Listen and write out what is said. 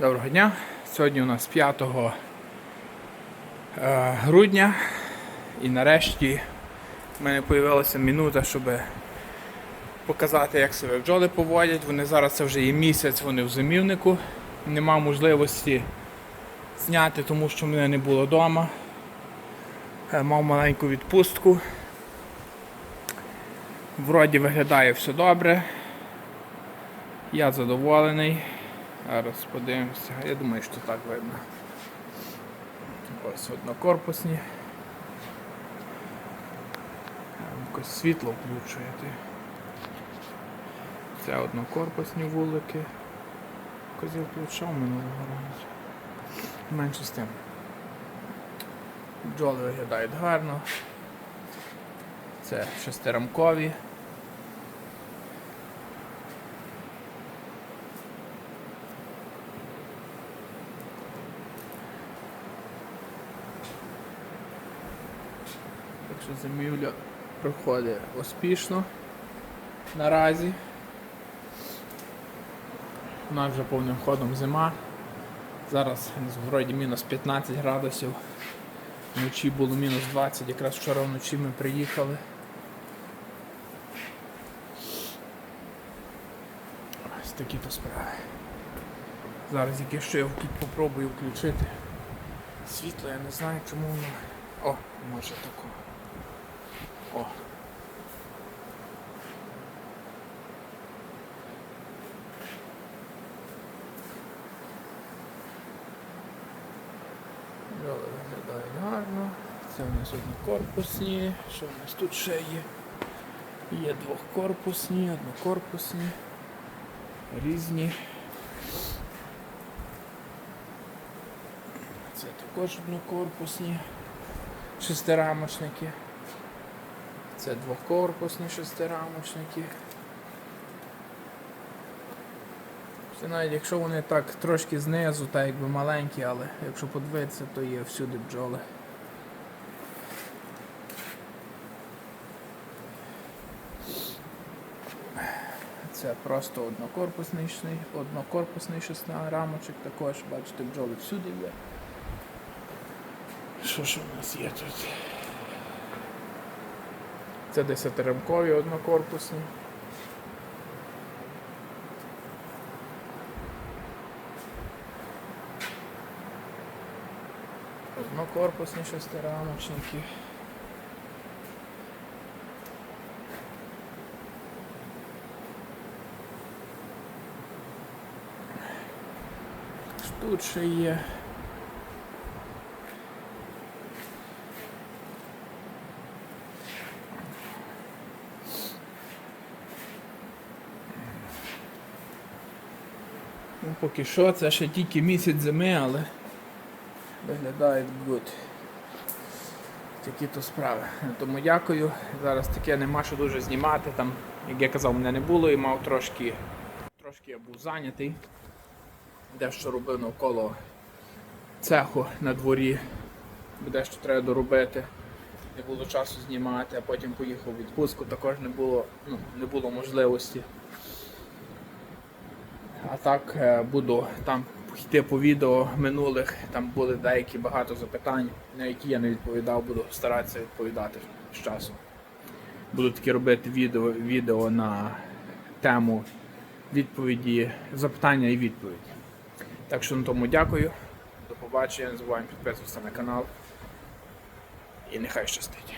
Доброго дня. Сьогодні у нас 5 е, грудня і нарешті в мене з'явилася минута, щоб показати, як себе бджоли поводять. Вони зараз це вже є місяць, вони в зимівнику. Нема можливості зняти, тому що мене не було вдома. Е, Мав маленьку відпустку. Вроді виглядає все добре. Я задоволений. Зараз подивимося. Я думаю, що так видно. Ось однокорпусні. Якось світло включуєте. Це однокорпусні вулики. Козів включав минулого разу. Менше з тим. Бджоли виглядають гарно. Це шестирамкові. Що зимівля проходить успішно наразі. У нас вже повним ходом зима. Зараз вроді мінус 15 градусів. Вночі було мінус 20, якраз вчора вночі ми приїхали. Ось такі то справи. Зараз якщо я вк- попробую включити світло, я не знаю чому воно. О, може тако. О. Бджоли виглядають гарно. Це у нас однокорпусні. Що у нас тут ще є? Є двохкорпусні, однокорпусні, різні. Це також однокорпусні шестирамочники. Це двохкорпусні шестирамочники. Це навіть якщо вони так трошки знизу, так якби маленькі, але якщо подивитися, то є всюди бджоли. Це просто однокорпусний, однокорпусний шестирамочок також, бачите, бджоли всюди є. Що ж у нас є тут? Це десятирамкові однокорпусні. Однокорпусні шестирамочники. Тут ще є. Ну, поки що, це ще тільки місяць зими, але виглядає good. Такі то справи. Тому дякую. Зараз таке нема що дуже знімати. Там, як я казав, мене не було і мав трошки, трошки я був зайнятий. Дещо робив навколо цеху на дворі. Дещо треба доробити. Не було часу знімати, а потім поїхав у відпустку, також не було, ну, не було можливості. А так е, буду там йти по відео минулих, там були деякі багато запитань, на які я не відповідав, буду старатися відповідати з часом. Буду таки робити відео, відео на тему відповіді, запитання і відповіді. Так що на тому дякую. До побачення, не забуваємо підписуватися на канал. І нехай щастить.